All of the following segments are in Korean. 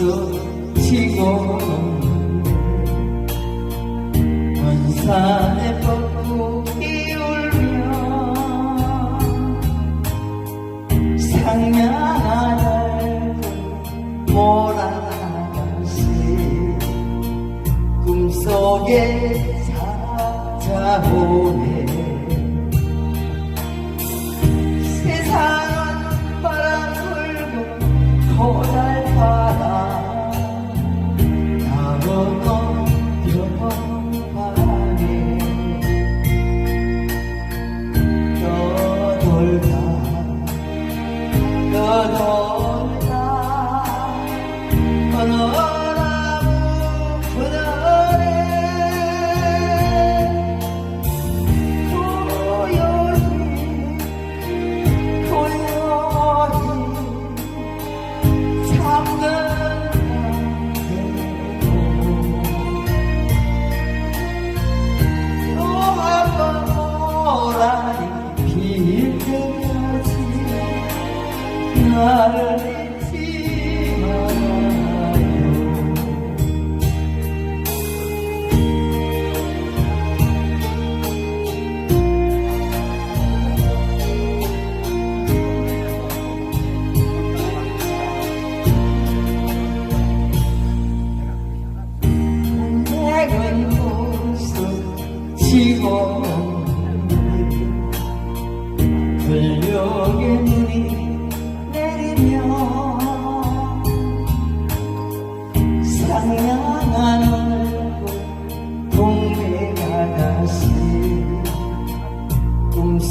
스치고 원산의 벚꽃이 울며 상냥한 얼굴 몰아가시 꿈속에 찾아오네. 나를 잊지 지고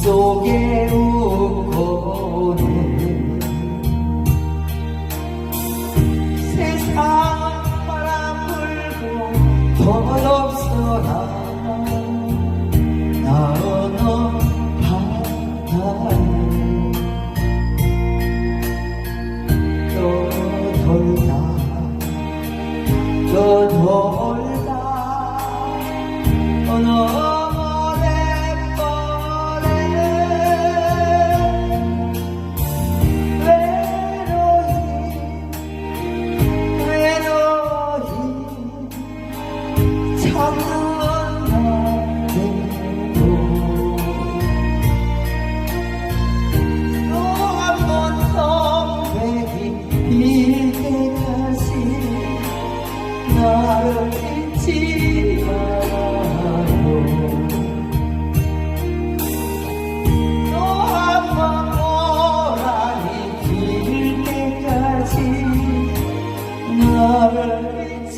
속에 웃고는 세상 바람 불고 더없어라.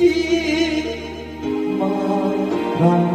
chi? Mà